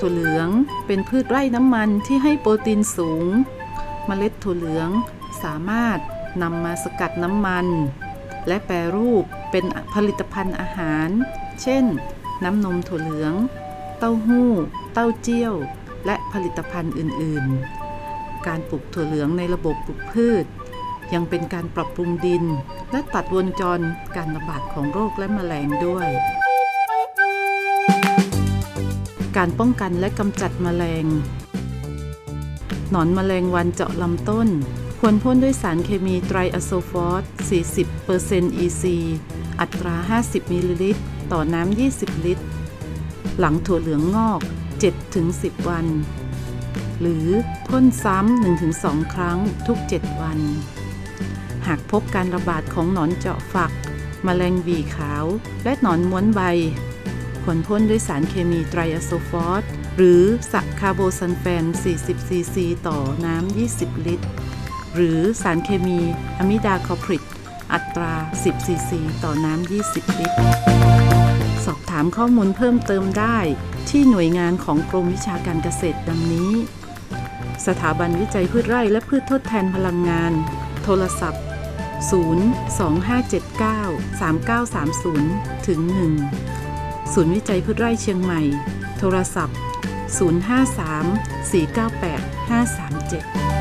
ถั่วเหลืองเป็นพืชไร่น้ำมันที่ให้โปรตีนสูง เมล็ดถั่วเหลืองสามารถนำมาสกัดน้ำมัน และแปรรูปเป็นผลิตภัณฑ์อาหาร เช่น น้ำนมถั่วเหลือง เต้าหู้ เต้าเจี้ยว และผลิตภัณฑ์อื่น ๆ การปลูกถั่วเหลืองในระบบปลูกพืช ยังเป็นการปรับปรุงดิน และตัดวงจรการระบาดของโรคและแมลงด้วย การป้องกันและกำจัดแมลง หนอนแมลงวันเจาะลำต้น ควรพ่นด้วยสารเคมีไตรอะโซฟอส 40% EC อัตรา 50 มิลลิลิตร ต่อน้ำ 20 ลิตร หลังถั่วเหลืองงอก 7-10 วัน หรือพ่นซ้ำ 1-2 ครั้งทุก 7 วัน หากพบการระบาดของหนอนเจาะฝักแมลงวีขาว และหนอนม้วนใบควรพ่นด้วยสารเคมีไตรอะโซฟอสหรือสคาร์โบซัลแฟน 40 ซีซี ต่อน้ำ 20 ลิตร หรือสารเคมีอะมิดาคอพริดอัตรา 10 ซีซี ต่อน้ำ 20 ลิตร สอบถามข้อมูลเพิ่มเติมได้ที่หน่วยงานของกรมวิชาการเกษตรดังนี้ สถาบันวิจัยพืชไร่และพืชทดแทนพลังงาน โทรศัพท์ 02579 3930 ถึง 1 ศูนย์วิจัยพืชไร่เชียงใหม่ โทรศัพท์ 053 498 537